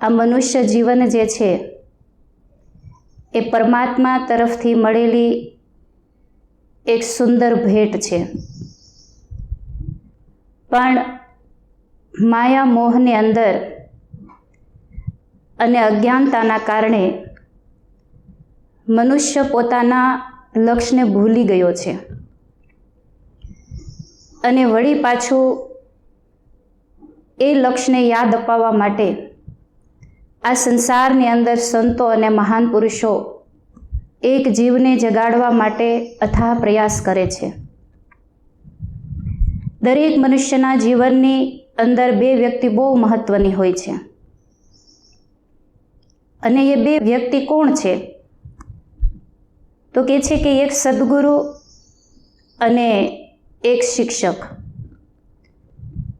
આ મનુષ્ય જીવન જે છે, એ પરમાત્મા તરફથી મળેલી એક સુંદર ભેટ છે. પણ માયા મોહની અંદર અને અજ્ઞાનતાના કારણે મનુષ્ય પોતાના લક્ષ્યને ભૂલી ગયો છે. અને વળી પાછું એ લક્ષ્યને યાદ અપાવવા માટે આ સંસારની અંદર સંતો અને મહાન પુરુષો એક જીવને જગાડવા માટે અથાહ પ્રયાસ કરે છે. દરેક મનુષ્યના જીવનની અંદર બે વ્યક્તિ બહુ મહત્વની હોય છે. અને એ બે વ્યક્તિ કોણ છે? તો કે છે કે એક સદગુરુ અને એક શિક્ષક.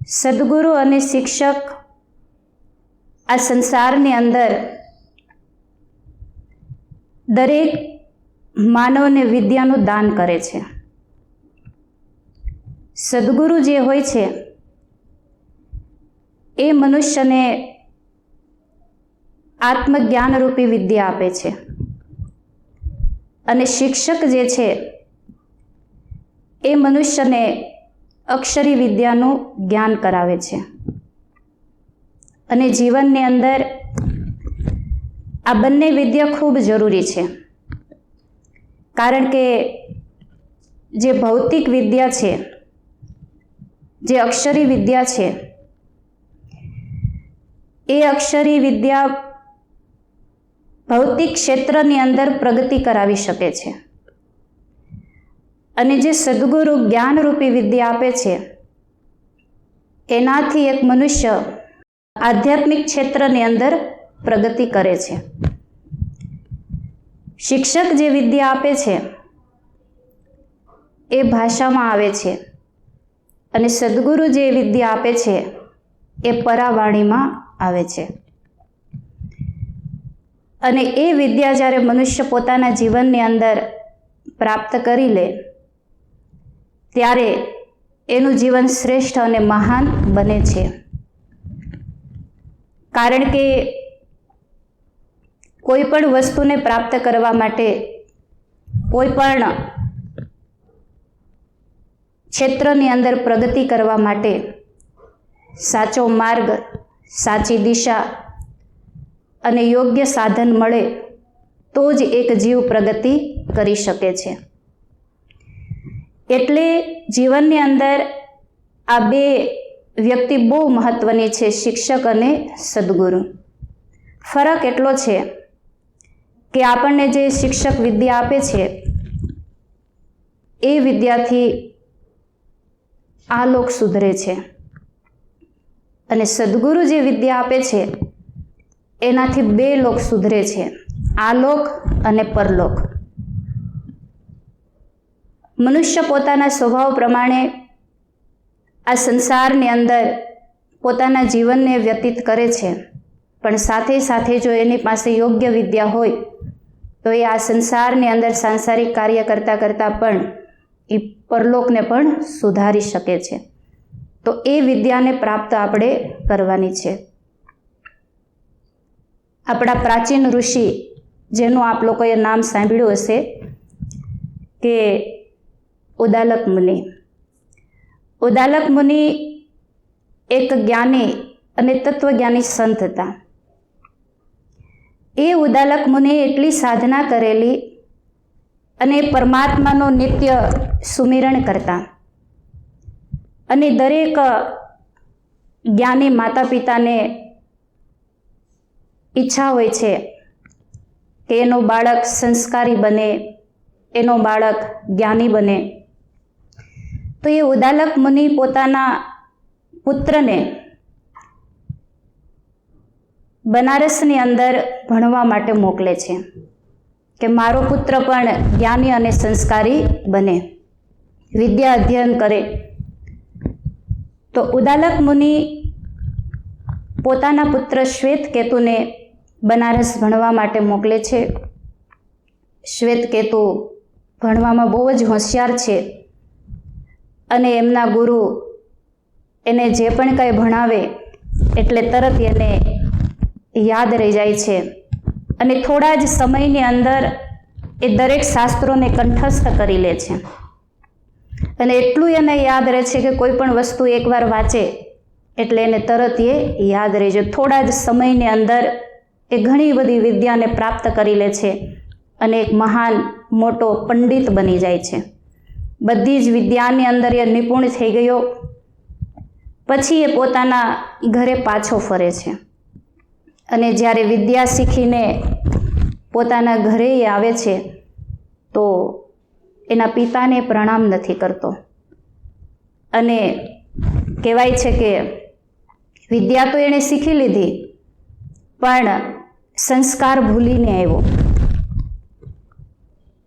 સદગુરુ અને શિક્ષક આ સંસારની અંદર દરેક માનવને વિદ્યાનું દાન કરે છે. સદગુરુ જે હોય છે, એ મનુષ્યને આત્મજ્ઞાનરૂપી વિદ્યા આપે છે. અને શિક્ષક જે છે, એ મનુષ્યને અક્ષરી વિદ્યાનું જ્ઞાન કરાવે છે. અને જીવનની અંદર આ બંને વિદ્યા ખૂબ જરૂરી છે. કારણ કે જે ભૌતિક વિદ્યા છે, જે અક્ષરી વિદ્યા છે, એ અક્ષરી વિદ્યા ભૌતિક ક્ષેત્રની અંદર પ્રગતિ કરાવી શકે છે. અને જે સદગુરુ જ્ઞાનરૂપી વિદ્યા આપે છે, એનાથી એક મનુષ્ય આધ્યાત્મિક ક્ષેત્રની અંદર પ્રગતિ કરે છે. શિક્ષક જે વિદ્યા આપે છે, એ ભાષામાં આવે છે અને સદગુરુ જે વિદ્યા આપે છે, એ પરાવાણીમાં આવે છે. અને એ વિદ્યા જ્યારે મનુષ્ય પોતાના જીવનની અંદર પ્રાપ્ત કરી લે, ત્યારે એનું જીવન શ્રેષ્ઠ અને મહાન બને છે. કારણ કે કોઈ પણ વસ્તુને પ્રાપ્ત કરવા માટે કોઈ પણ ક્ષેત્રની અંદર પ્રગતિ કરવા માટે સાચો માર્ગ, સાચી દિશા અને યોગ્ય સાધન મળે તો જ એક જીવ પ્રગતિ કરી શકે છે. એટલે જીવનની અંદર આ બે વ્યક્તિ બહુ મહત્ત્વની છે શિક્ષક અને સદગુરુ. ફરક એટલો છે કે આપણને જે શિક્ષક વિદ્યા આપે છે, એ વિદ્યાથી આ લોક સુધરે છે. અને સદગુરુ જે વિદ્યા આપે છે, એનાથી બે લોક સુધરે છે. આ લોક અને પરલોક. મનુષ્ય પોતાના સ્વભાવ પ્રમાણે આ સંસારની અંદર પોતાના જીવનને વ્યતીત કરે છે. પણ સાથે સાથે જો એની પાસે યોગ્ય વિદ્યા હોય, તો એ આ સંસારની અંદર સાંસારિક કાર્ય કરતાં કરતાં પણ એ પરલોકને પણ સુધારી શકે છે. તો એ વિદ્યાને પ્રાપ્ત આપણે કરવાની છે. આપણા પ્રાચીન ઋષિ, જેનું આપ લોકોએ નામ સાંભળ્યું હશે, કે ઉદાલક મુનિ. ઉદાલક મુનિ એક જ્ઞાની અને તત્વજ્ઞાની સંત હતા. એ ઉદાલક મુનિએ એટલી સાધના કરેલી અને પરમાત્માનો નિત્ય સુમિરણ કરતા. અને દરેક જ્ઞાની માતા પિતાને ઈચ્છા હોય છે કે એનો બાળક સંસ્કારી બને, એનો બાળક જ્ઞાની બને. તો એ ઉદાલક મુનિ પોતાના પુત્રને બનારસની અંદર ભણવા માટે મોકલે છે કે મારો પુત્ર પણ જ્ઞાની અને સંસ્કારી બને. વિદ્યા અધ્યયન કરે. તો ઉદાલક મુનિ પોતાના પુત્ર શ્વેત કેતુને બનારસ ભણવા માટે મોકલે છે. શ્વેત કેતુ ભણવામાં બહુ જ હોશિયાર છે. અને એમના ગુરુ એને જે પણ કંઈ ભણાવે એટલે તરત એને યાદ રહી જાય છે. અને થોડા જ સમયની અંદર એ દરેક શાસ્ત્રોને કંઠસ્થ કરી લે છે. અને એટલું એને યાદ રહે છે કે કોઈ પણ વસ્તુ એકવાર વાંચે એટલે એને તરત એ યાદ રહે છે થોડા જ સમયની અંદર એ ઘણી બધી વિદ્યાને પ્રાપ્ત કરી લે છે અને એક મહાન મોટો પંડિત બની જાય છે. બધી જ વિદ્યાની અંદર એ નિપુણ થઈ ગયો. પછી એ પોતાના ઘરે પાછો ફરે છે. અને જ્યારે વિદ્યા શીખીને પોતાના ઘરે એ આવે છે, તો એના પિતાને પ્રણામ નથી કરતો. અને કહેવાય છે કે વિદ્યા તો એણે શીખી લીધી, પણ સંસ્કાર ભૂલીને આવ્યો.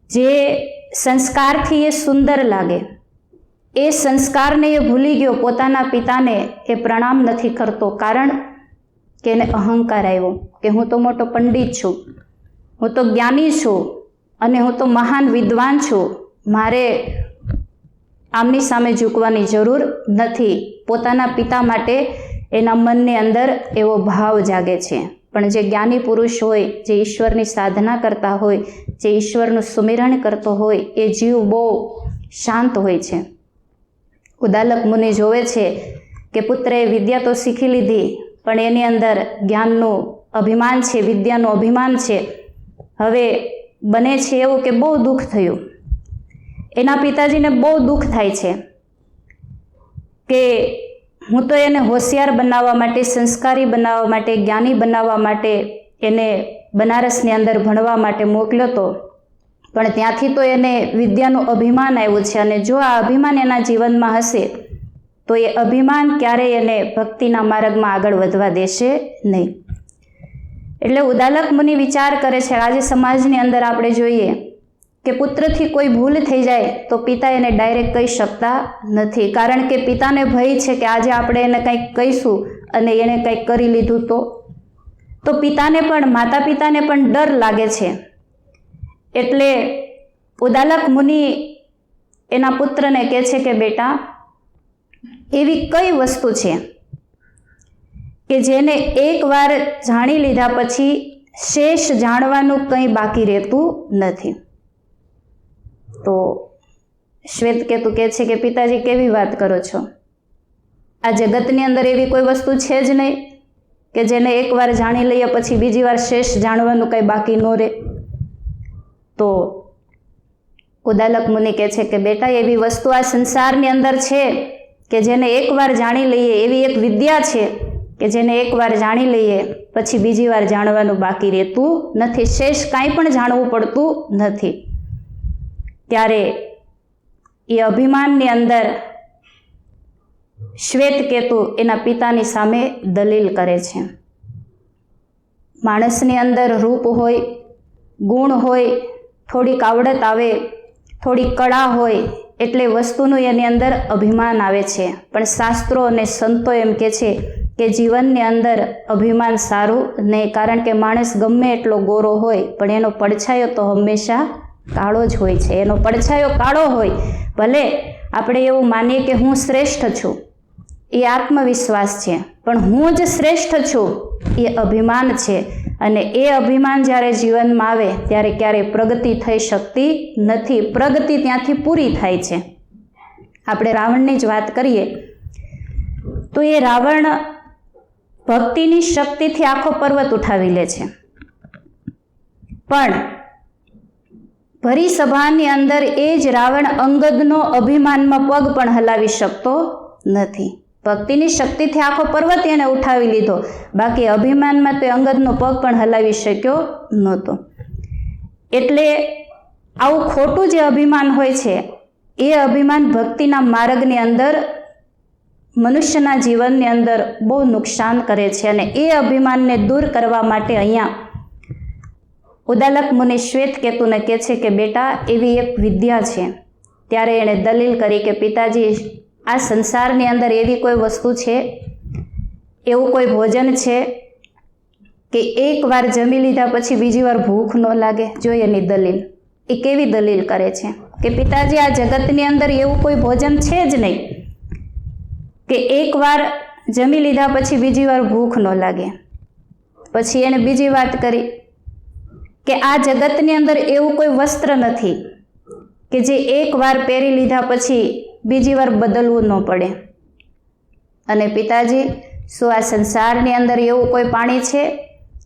જે સંસ્કારથી એ સુંદર લાગે. એ સંસ્કારને એ ભૂલી ગયો, પોતાના પિતાને એ પ્રણામ નથી કરતો કારણ કે એને અહંકાર આવ્યો કે હું તો મોટો પંડિત છું, હું તો જ્ઞાની છું અને હું તો મહાન વિદ્વાન છું. મારે આમની સામે ઝૂકવાની જરૂર નથી. પોતાના પિતા માટે એના મનની અંદર એવો ભાવ જાગે છે. પણ જે જ્ઞાની પુરુષ હોય, જે ઈશ્વરની સાધના કરતા હોય, જે ઈશ્વરનું સુમિરણ કરતો હોય, એ જીવ બહુ શાંત હોય છે. ઉદાલક મુનિ જોવે છે કે પુત્રએ વિદ્યા તો શીખી લીધી, પણ એની અંદર જ્ઞાનનું અભિમાન છે, વિદ્યાનું અભિમાન છે. હવે બને છે એવું કે બહુ દુઃખ થયું. એના પિતાજીને બહુ દુઃખ થાય છે કે હું તો એને હોશિયાર બનાવવા માટે, સંસ્કારી બનાવવા માટે, જ્ઞાની બનાવવા માટે એને બનારસની અંદર ભણવા માટે મોકલ્યો હતો પણ ત્યાંથી તો એને વિદ્યાનું અભિમાન આવ્યું છે અને જો આ અભિમાન એના જીવનમાં હશે, તો એ અભિમાન ક્યારેય એને ભક્તિના માર્ગમાં આગળ વધવા દેશે નહીં. એટલે ઉદાલક મુનિ વિચાર કરે છે, આજે સમાજની અંદર આપણે જોઈએ કે પુત્રથી કોઈ ભૂલ થઈ જાય તો પિતા એને ડાયરેક્ટ કહી શકતા નથી. કારણ કે પિતાને ભય છે કે આજે આપણે એને કંઈક કહીશું અને એણે કંઈક કરી લીધું તો. તો પિતાને પણ માતા પિતાને પણ ડર લાગે છે. એટલે ઉદાલક મુનિ એના પુત્રને કહે છે કે બેટા, એવી કઈ વસ્તુ છે કે જેને એકવાર જાણી લીધા પછી શેષ જાણવાનું કંઈ બાકી રહેતું નથી? તો શ્વેતકેતુ કહે છે કે પિતાજી કેવી વાત કરો છો? આ જગતની અંદર એવી કોઈ વસ્તુ છે જ નહીં કે જેને એકવાર જાણી લઈએ પછી બીજી વાર શેષ જાણવાનું કંઈ બાકી ન રહે. તો કુદાલક મુનિ કહે છે કે બેટા, એવી વસ્તુ આ સંસારની અંદર છે કે જેને એકવાર જાણી લઈએ, એવી એક વિદ્યા છે કે જેને એકવાર જાણી લઈએ પછી બીજી વાર જાણવાનું બાકી રહેતું નથી. શેષ કાંઈ પણ જાણવું પડતું નથી. ત્યારે એ અભિમાનની અંદર શ્વેતકેતુ એના પિતાની સામે દલીલ કરે છે. માણસની અંદર રૂપ હોય, ગુણ હોય, થોડીક આવડત આવે થોડી કળા હોય એટલે વસ્તુનું એની અંદર અભિમાન આવે છે. પણ શાસ્ત્રો અને સંતો એમ કે છે કે જીવનની અંદર અભિમાન સારું નહીં, કારણ કે માણસ ગમે એટલો ગોરો હોય, પણ એનો પડછાયો તો હંમેશા કાળો જ હોય છે. એનો પડછાયો કાળો હોય. ભલે આપણે એવું માનીએ કે હું શ્રેષ્ઠ છું, એ આત્મવિશ્વાસ છે. પણ હું જ શ્રેષ્ઠ છું, એ અભિમાન છે. અને એ અભિમાન જ્યારે જીવનમાં આવે, ત્યારે ક્યારેય પ્રગતિ થઈ શકતી નથી. પ્રગતિ ત્યાંથી પૂરી થાય છે. આપણે રાવણની જ વાત કરીએ, તો એ રાવણ ભક્તિની શક્તિથી આખો પર્વત ઉઠાવી લે છે. પણ ભરી સભાની અંદર એ જ રાવણ અંગદનો અભિમાનમાં પગ પણ હલાવી શકતો નથી. ભક્તિની શક્તિથી આખો પર્વત એને ઉઠાવી લીધો. બાકી અભિમાનમાં તો અંગદનો પગ પણ હલાવી શક્યો નહોતો. એટલે આવું ખોટું જે અભિમાન હોય છે, એ અભિમાન ભક્તિના માર્ગની અંદર, મનુષ્યના જીવનની અંદર બહુ નુકસાન કરે છે અને એ અભિમાનને દૂર કરવા માટે અહીંયા ઉદાલક મુનિ શ્વેત કેતુને કહે છે કે, બેટા, એવી એક વિદ્યા છે. ત્યારે એણે દલીલ કરી કે, પિતાજી, આ સંસારની અંદર એવી કોઈ વસ્તુ છે, એવું કોઈ ભોજન છે કે એકવાર જમી લીધા પછી બીજી વાર ભૂખ ન લાગે? જો એની દલીલ. એ કેવી દલીલ કરે છે? કે, પિતાજી, આ જગતની અંદર એવું કોઈ ભોજન છે જ નહીં કે એકવાર જમી લીધા પછી બીજી વાર ભૂખ ન લાગે. પછી એણે બીજી વાત કરી. કે આ જગતની અંદર એવું કોઈ વસ્ત્ર નથી કે જે એકવાર પહેરી લીધા પછી બીજી વાર બદલવું ન પડે. અને પિતાજી, શું આ સંસારની અંદર એવું કોઈ પાણી છે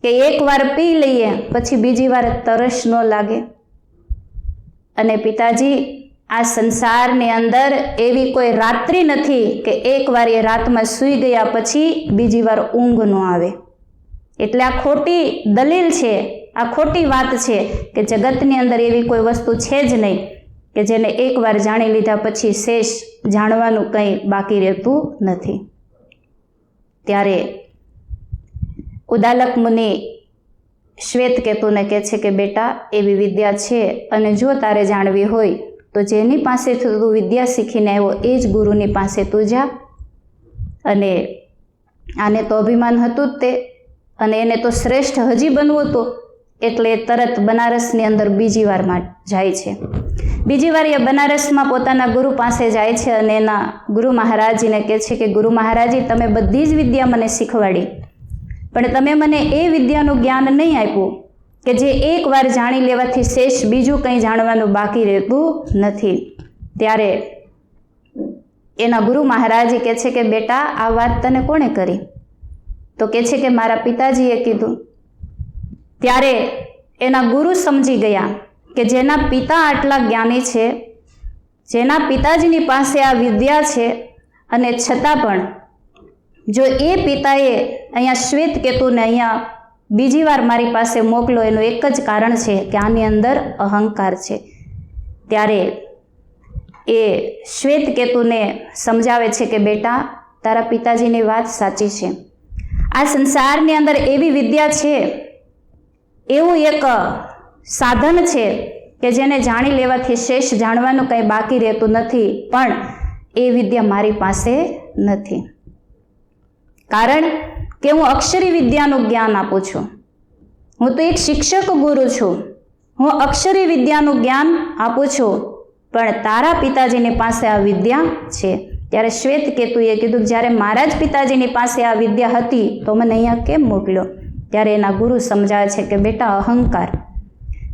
કે એકવાર પી લઈએ પછી બીજી વાર તરસ ન લાગે? અને પિતાજી, આ સંસારની અંદર એવી કોઈ રાત્રિ નથી કે એકવાર એ રાતમાં સૂઈ ગયા પછી બીજી વાર ઊંઘ ન આવે. એટલે આ ખોટી દલીલ છે આ ખોટી વાત છે કે જગતની અંદર એવી કોઈ વસ્તુ છે જ નહીં કે જેને એકવાર જાણી લીધા પછી શેષ જાણવાનું કંઈ બાકી રહેતું નથી. ત્યારે ઉદાલક મુનિ શ્વેત કેતુને કહે છે કે, બેટા, એવી વિદ્યા છે અને જો તારે જાણવી હોય, તો જેની પાસેથી તું વિદ્યા શીખીને આવ્યો, એ જ ગુરુની પાસે તું જા. અને આને તો અભિમાન હતું જ તે. અને એને તો શ્રેષ્ઠ હજી બનવું હતું. એટલે તરત બનારસની અંદર બીજી વારમાં જાય છે. બીજી વાર એ બનારસમાં પોતાના ગુરુ પાસે જાય છે અને એના ગુરુ મહારાજીને કહે છે કે, ગુરુ મહારાજી, તમે બધી જ વિદ્યા મને શીખવાડી. પણ તમે મને એ વિદ્યાનું જ્ઞાન નહીં આપ્યું કે જે એકવાર જાણી લેવાથી શેષ બીજું કંઈ જાણવાનું બાકી રહેતું નથી. ત્યારે એના ગુરુ મહારાજી કહે છે કે, બેટા, આ વાત તને કોણે કરી? તો કહે છે કે, મારા પિતાજીએ કીધું ત્યારે એના ગુરુ સમજી ગયા કે જેના પિતા આટલા જ્ઞાની છે, જેના પિતાજીની પાસે આ વિદ્યા છે અને છતાં પણ જો એ પિતાએ અહીંયા શ્વેત કેતુને અહીંયા બીજી વાર મારી પાસે મોકલો, એનું એક જ કારણ છે કે આની અંદર અહંકાર છે. ત્યારે એ શ્વેત કેતુને સમજાવે છે કે બેટા, તારા પિતાજીની વાત સાચી છે. આ સંસારની અંદર એવી વિદ્યા છે એવું એક સાધન છે કે જેને જાણી લેવાથી શેષ જાણવાનું કંઈ બાકી રહેતું નથી, પણ એ વિદ્યા મારી પાસે નથી. કારણ કે હું અક્ષરી વિદ્યાનું જ્ઞાન આપું છું. હું તો એક શિક્ષક ગુરુ છું. હું અક્ષરી વિદ્યાનું જ્ઞાન આપું છું, પણ તારા પિતાજીની પાસે આ વિદ્યા છે. ત્યારે શ્વેત કેતુએ કીધું, જ્યારે મારા જ પિતાજીની પાસે આ વિદ્યા હતી, તો મને અહીંયા કેમ મોકલ્યો? ત્યારે એના ગુરુ સમજાવે છે કે બેટા, અહંકાર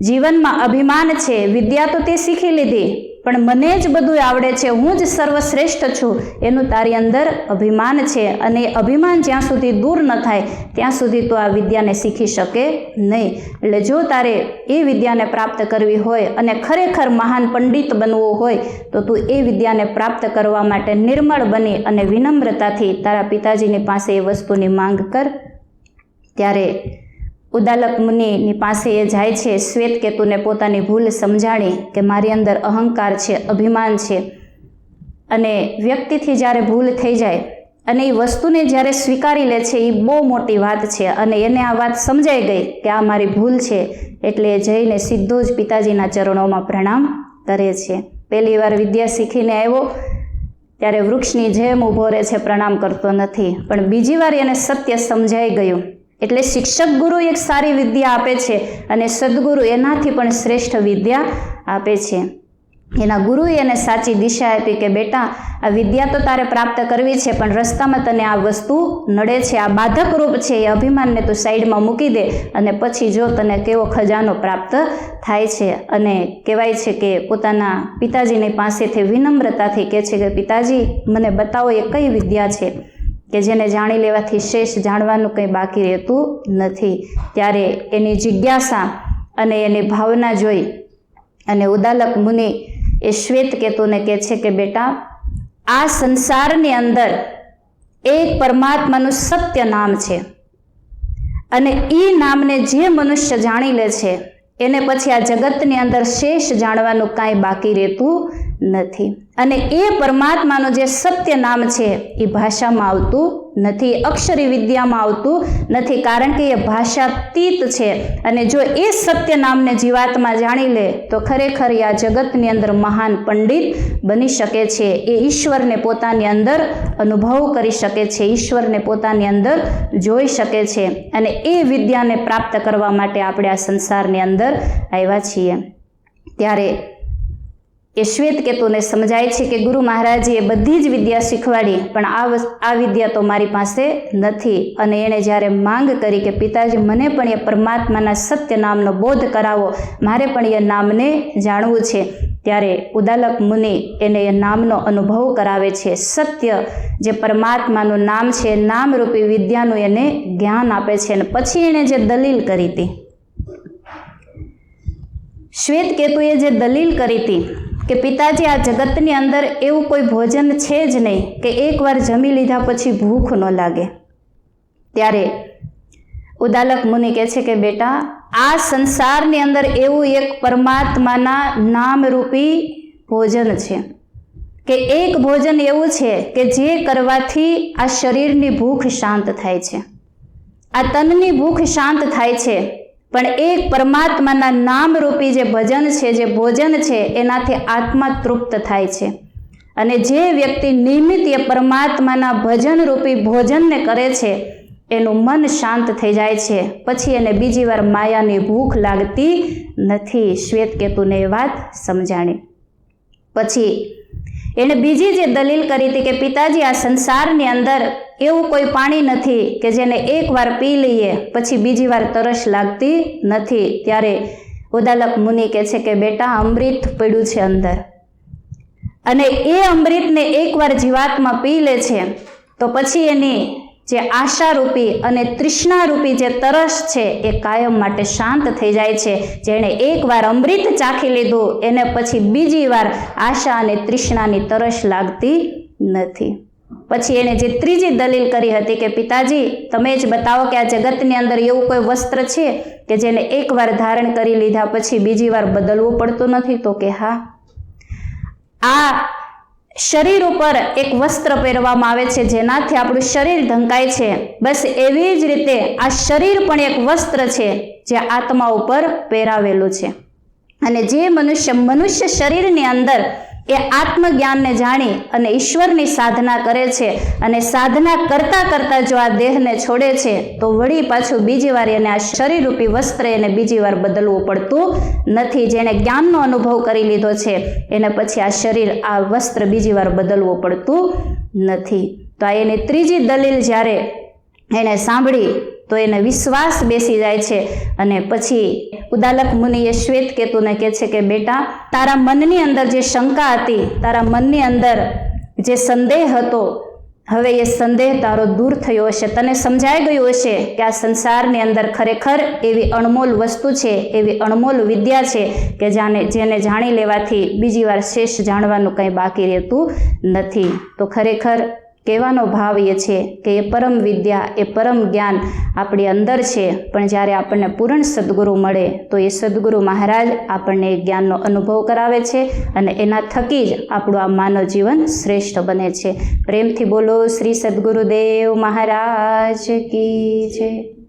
જીવનમાં અભિમાન છે, વિદ્યા તો તે શીખી લીધી, પણ મને જ બધું આવડે છે, હું જ સર્વશ્રેષ્ઠ છું. એનું તારી અંદર અભિમાન છે અને અભિમાન જ્યાં સુધી દૂર ન થાય, ત્યાં સુધી તો આ વિદ્યાને શીખી શકે નહીં. એટલે જો તારે એ વિદ્યાને પ્રાપ્ત કરવી હોય અને ખરેખર મહાન પંડિત બનવું હોય, તો તું એ વિદ્યાને પ્રાપ્ત કરવા માટે નિર્મળ બની અને વિનમ્રતાથી તારા પિતાજીની પાસે એ વસ્તુની માંગ કર. ત્યારે ઉદાલક મુનિની પાસે એ જાય છે, શ્વેતકેતુને પોતાની ભૂલ સમજાણી કે મારી અંદર અહંકાર છે, અભિમાન છે. અને વ્યક્તિથી જ્યારે ભૂલ થઈ જાય અને એ વસ્તુને જ્યારે સ્વીકારી લે છે, એ બહુ મોટી વાત છે અને એને આ વાત સમજાઈ ગઈ કે આ મારી ભૂલ છે એટલે જઈને સીધો જ પિતાજીના ચરણોમાં પ્રણામ કરે છે. પહેલી વાર વિદ્યા શીખીને આવ્યો, ત્યારે વૃક્ષની જેમ ઊભો રહે છે, પ્રણામ કરતો નથી. પણ બીજી વાર એને સત્ય સમજાઈ ગયું. એટલે શિક્ષક ગુરુ એક સારી વિદ્યા આપે છે અને સદગુરુ એનાથી પણ શ્રેષ્ઠ વિદ્યા આપે છે. એના ગુરુએ એને સાચી દિશા આપી કે બેટા, આ વિદ્યા તો તારે પ્રાપ્ત કરવી છે, પણ રસ્તામાં તને આ વસ્તુ નડે છે. આ બાધક રૂપ છે, એ અભિમાનને તું સાઈડમાં મૂકી દે અને પછી જો તને કેવો ખજાનો પ્રાપ્ત થાય છે. અને કહેવાય છે કે પોતાના પિતાજીની પાસેથી વિનમ્રતાથી કહે છે કે, પિતાજી, મને બતાવો એ કઈ વિદ્યા છે? કે જેને જાણી લેવાથી શેષ જાણવાનું કંઈ બાકી રહેતું નથી. ત્યારે એની જિજ્ઞાસા અને એની ભાવના જોઈ અને ઉદાલક મુનિ એ શ્વેત કેતુને કહે છે કે, બેટા, આ સંસારની અંદર એક પરમાત્માનું સત્ય નામ છે અને એ નામને જે મનુષ્ય જાણી લે છે, એને પછી આ જગતની અંદર શેષ જાણવાનું કાંઈ બાકી રહેતું નથી. અને એ પરમાત્માનું જે સત્ય નામ છે, એ ભાષામાં આવતું નથી, અક્ષરી વિદ્યામાં આવતું નથી, કારણ કે એ ભાષાતીત છે. અને જો એ સત્ય નામને જીવાતમાં જાણી લે, તો ખરેખર આ જગતની અંદર મહાન પંડિત બની શકે છે. એ ઈશ્વરને પોતાની અંદર અનુભવ કરી શકે છે, ઈશ્વરને પોતાની અંદર જોઈ શકે છે. અને એ વિદ્યાને પ્રાપ્ત કરવા માટે આપણે આ સંસારની અંદર આવ્યા છીએ. ત્યારે એ શ્વેત કેતુને સમજાય છે કે ગુરુ મહારાજે બધી જ વિદ્યા શીખવાડી, પણ આ આ વિદ્યા તો મારી પાસે નથી. અને એણે જ્યારે માંગ કરી કે પિતાજી મને પણ એ પરમાત્માના સત્ય નામનો બોધ કરાવો, મારે પણ એ નામને જાણવું છે. ત્યારે ઉદાલક મુનિ એને એ નામનો અનુભવ કરાવે છે. સત્ય જે પરમાત્માનું નામ છે, નામરૂપી વિદ્યાનું એને જ્ઞાન આપે છે. અને પછી એણે જે દલીલ કરી હતી, શ્વેત કેતુએ જે દલીલ કરી હતી કે પિતાજી, આ જગતની અંદર એવું કોઈ ભોજન છે જ નહીં કે એકવાર જમી લીધા પછી ભૂખ ન લાગે. ત્યારે ઉદાલક મુનિ કહે છે કે, બેટા, આ સંસારની અંદર એવું એક પરમાત્માના નામરૂપી ભોજન છે કે એક ભોજન એવું છે કે જે કરવાથી આ શરીરની ભૂખ શાંત થાય છે. આ તનની ભૂખ શાંત થાય છે પણ એક પરમાત્માના નામરૂપી જે ભજન છે, જે ભોજન છે, એનાથી આત્મા તૃપ્ત થાય છે. અને જે વ્યક્તિ નિયમિત એ પરમાત્માના ભજનરૂપી ભોજનને કરે છે, એનું મન શાંત થઈ જાય છે. પછી એને બીજી વાર માયાની ભૂખ લાગતી નથી. શ્વેતકેતુને એ વાત સમજાણી. પછી એણે બીજી જે દલીલ કરી હતી કે પિતાજી આ સંસારની અંદર એવું કોઈ પાણી નથી કે જેને એકવાર પી લઈએ, પછી બીજી વાર તરસ લાગતી નથી. ત્યારે ઉદાલક મુનિ કહે છે કે બેટા, અમૃત પડ્યું છે અંદર. અને એ અમૃતને એકવાર જીવાતમાં પી લે છે, તો પછી એની જે આશારૂપી અને તૃષ્ણારૂપી જે તરસ છે એ કાયમ માટે શાંત થઈ જાય છે. જેણે એકવાર અમૃત ચાખી લીધું, એને પછી બીજી વાર આશા અને તૃષ્ણાની તરસ લાગતી નથી. પછી એણે જે ત્રીજી દલીલ કરી હતી કે, પિતાજી, તમે જ બતાવો કે આ જગતની અંદર એવું કોઈ વસ્ત્ર છે કે જેને એકવાર ધારણ કરી લીધા પછી બીજી વાર બદલવું પડતું નથી? તો કે, હા. આ શરીર ઉપર એક વસ્ત્ર પહેરવામાં આવે છે, જેનાથી આપણું શરીર ઢંકાય છે. બસ એવી જ રીતે આ શરીર પણ એક વસ્ત્ર છે, જે આત્મા ઉપર પહેરાવેલું છે. અને જે મનુષ્ય મનુષ્ય શરીરની અંદર એ આત્મજ્ઞાનને જાણી અને ઈશ્વરની સાધના કરે છે અને સાધના કરતા કરતા જો આ દેહને છોડે છે, તો વળી પાછું બીજી વાર એને આ શરીરરૂપી વસ્ત્ર એને બીજી વાર બદલવું પડતું નથી. જેણે જ્ઞાનનો અનુભવ કરી લીધો છે, એને પછી આ શરીર, આ વસ્ત્ર બીજી વાર બદલવું પડતું નથી. તો આ એની ત્રીજી દલીલ જ્યારે એણે સાંભળી તો એને વિશ્વાસ બેસી જાય છે અને પછી ઉદાલક મુનિએ શ્વેત કેતુને કહે છે કે, બેટા, તારા મનની અંદર જે શંકા હતી, તારા મનની અંદર જે સંદેહ હતો, હવે એ સંદેહ તારો દૂર થયો હશે. તને સમજાઈ ગયું હશે કે આ સંસારની અંદર ખરેખર એવી અણમોલ વસ્તુ છે, એવી અણમોલ વિદ્યા છે કે જાને, જેને જાણી લેવાથી બીજી વાર શેષ જાણવાનું કંઈ બાકી રહેતું નથી. તો ખરેખર કહેવાનો ભાવ એ છે કે એ પરમ વિદ્યા, એ પરમ જ્ઞાન આપણી અંદર છે. પણ જ્યારે આપણને પૂર્ણ સદગુરુ મળે, તો એ સદગુરુ મહારાજ આપણને એ જ્ઞાનનો અનુભવ કરાવે છે અને એના થકી જ આપણું આ માનવ જીવન શ્રેષ્ઠ બને છે. પ્રેમથી બોલો શ્રી સદગુરુદેવ મહારાજ કી જય.